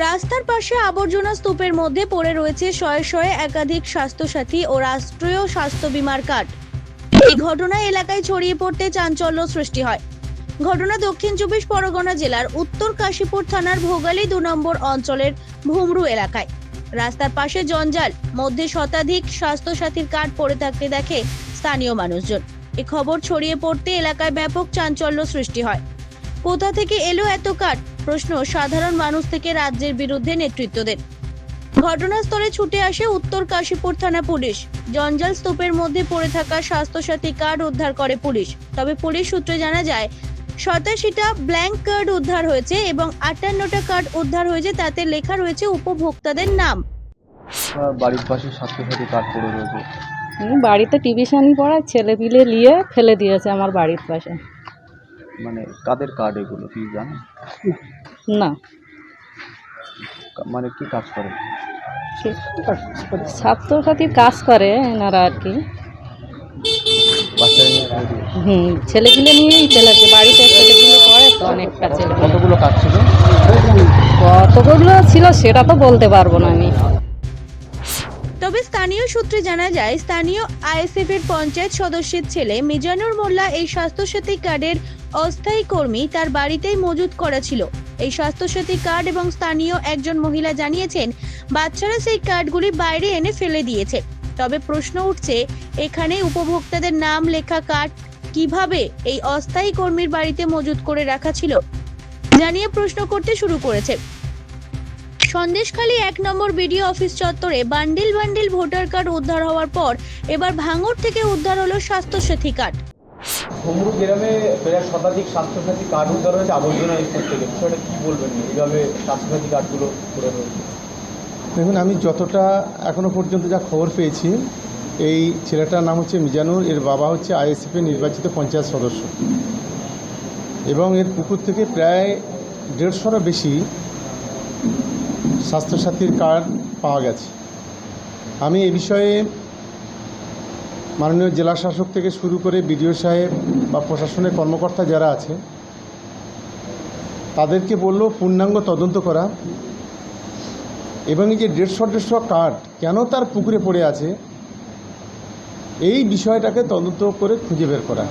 রাস্তার পাশে আবর্জনা স্তূপের মধ্যে পড়ে রয়েছে শয়ে শয়ে একাধিক স্বাস্থ্যসাথী ও রাষ্ট্রীয় স্বাস্থ্য বীমার কার্ড। এই ঘটনা এলাকায় ছড়িয়ে পড়তে চাঞ্চল্য সৃষ্টি হয়। ঘটনা দক্ষিণ চব্বিশ পরগনা জেলার উত্তর কাশীপুর থানার ভোগালী দু নম্বর অঞ্চলের ভুমরু এলাকায়। রাস্তার পাশে জঞ্জাল, মধ্যে শতাধিক স্বাস্থ্যসাথীর কার্ড পড়ে থাকতে দেখে স্থানীয় মানুষজন। এ খবর ছড়িয়ে পড়তে এলাকায় ব্যাপক চাঞ্চল্য সৃষ্টি হয়। কোথা থেকে এলো এত কার্ড? প্রশ্ন সাধারণ মানুষ থেকে রাজ্যের বিরুদ্ধে নেতৃত্বদের ঘটনাস্থলে ছুটে আসে উত্তর কাশীপুর থানা পুলিশ। জঞ্জাল স্তূপের মধ্যে পড়ে থাকা স্বাস্থ্যসাথী কার্ড উদ্ধার করে পুলিশ। তবে পুলিশ সূত্রে জানা যায় সাতাশিটা ব্ল্যাঙ্ক কার্ড উদ্ধার হয়েছে এবং আটান্নটা কার্ড উদ্ধার হয়েছে তাতে লেখা রয়েছে উপভোক্তাদের নাম। বাড়ির পাশে স্বাস্থ্যসাথী কার্ড পড়ে রয়েছে। বাড়িতে টিউশনি পড়ায় ছেলে পিলে নিয়ে ফেলে দিয়েছে আমার বাড়ির পাশে। মানে কাদের কার্ড এগুলো কি জানেন? না। মানে কি কাজ করে? ছাত্রসাথীর কাজ করে? এনারা আর কি। হুম ছেলেপিলে নিয়েই ফেলেছে বাড়িতে ছেলেপিলে পড়ে তো অনেকটা ছেলে কতগুলো কাজ ছিল? কতগুলো ছিল সেটা তো বলতে পারব না। তবে স্থানীয় সূত্রে জানা যায়, স্থানীয় আইএসএফ এর পঞ্চায়েত সদস্যের ছেলে মিজানুর মোল্লা এই স্বাস্থ্যসাথী কার্ডের অস্থায়ী কর্মী তার বাড়িতেই মজুত করা ছিল। এই স্বাস্থ্যসাথী কার্ড এবং স্থানীয় একজন মহিলা জানিয়েছেন, বাচ্চারা সেই কার্ডগুলি বাইরে এনে ফেলে দিয়েছে। তবে প্রশ্ন উঠছে, এখানে উপভোক্তাদের নাম, লেখা কার্ড কীভাবে এই অস্থায়ী কর্মীর বাড়িতে মজুত করে রাখা ছিল? জানিয়ে প্রশ্ন করতে শুরু করেছে। সন্দেশখালী এক নম্বর বিডিও অফিস চত্বরে বান্ডিল বান্ডিল ভোটার কার্ড উদ্ধার হওয়ার পর এবার ভাঙড় থেকে উদ্ধার হলো স্বাস্থ্যসাথী কার্ড। ঘুমরু গ্রামে প্রায় শতাধিক স্বাস্থ্যসাথী কার্ড উদ্ধার হয়েছে আবর্জনা থেকে। বিষয়টা কী বলবেন? এইভাবে স্বাস্থ্যসাথী কার্ডগুলো রয়েছে দেখুন আমি যতটা এখনও পর্যন্ত যা খবর পেয়েছি এই ছেলেটার নাম হচ্ছে মিজানুর এর বাবা হচ্ছে আইএসএফ এর নির্বাচিত পঞ্চায়েত সদস্য। এবং এর পুকুর থেকে প্রায় দেড়শোরও বেশি স্বাস্থ্যসাথীর কার্ড পাওয়া গেছে। আমি এ বিষয়ে মাননীয় জেলা শাসক থেকে শুরু করে বিডিও সাহেব বা প্রশাসনের কর্মকর্তা যারা আছে, তাদেরকে বলল পূর্ণাঙ্গ তদন্ত করা এবং এই যে দেড়শো দেড়শো কার্ড কেন তার পুকুরে পড়ে আছে, এই বিষয়টাকে তদন্ত করে খুঁজে বের করা।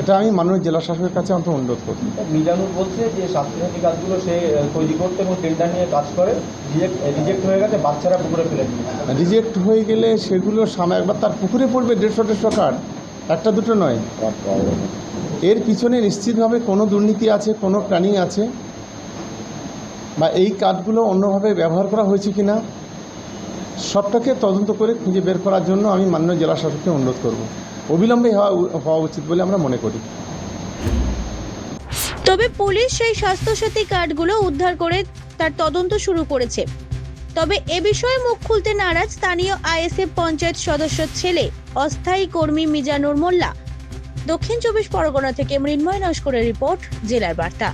এটা আমি মাননীয় জেলা শাসকের কাছে অন্ত অনুরোধ করি মিজানুর বলছে যে স্বাস্থ্যসাথী কার্ডগুলো সে তৈরি করতে এবং টেন্ডার নিয়ে কাজ করে রিজেক্ট রিজেক্ট হয়ে গেছে বাচ্চারা পুকুরে ফেলে দিয়েছে। রিজেক্ট হয়ে গেলে সেগুলো সামনে একবার তার পুকুরে পড়বে দেড়শো দেড়শো কার্ড একটা দুটো নয়। এর পিছনে নিশ্চিতভাবে কোনো দুর্নীতি আছে কোনো প্ল্যানিং আছে বা এই কার্ডগুলো অন্যভাবে ব্যবহার করা হয়েছে কি না সবটাকে তদন্ত করে খুঁজে বের করার জন্য আমি মাননীয় জেলা শাসককে অনুরোধ করব। অবিলম্বে হওয়া উচিত বলে আমরা মনে করি। তবে পুলিশ সেই স্বাস্থ্যসাথী কার্ডগুলো উদ্ধার করে তার তদন্ত শুরু করেছে। তবে এ বিষয়ে মুখ খুলতে নারাজ স্থানীয় আইএসএফ পঞ্চায়েত সদস্য ছেলে, অস্থায়ী কর্মী মিজানুর মোল্লা। দক্ষিণ চব্বিশ পরগনা থেকে মৃন্ময় নস্করের রিপোর্ট, জেলার বার্তা।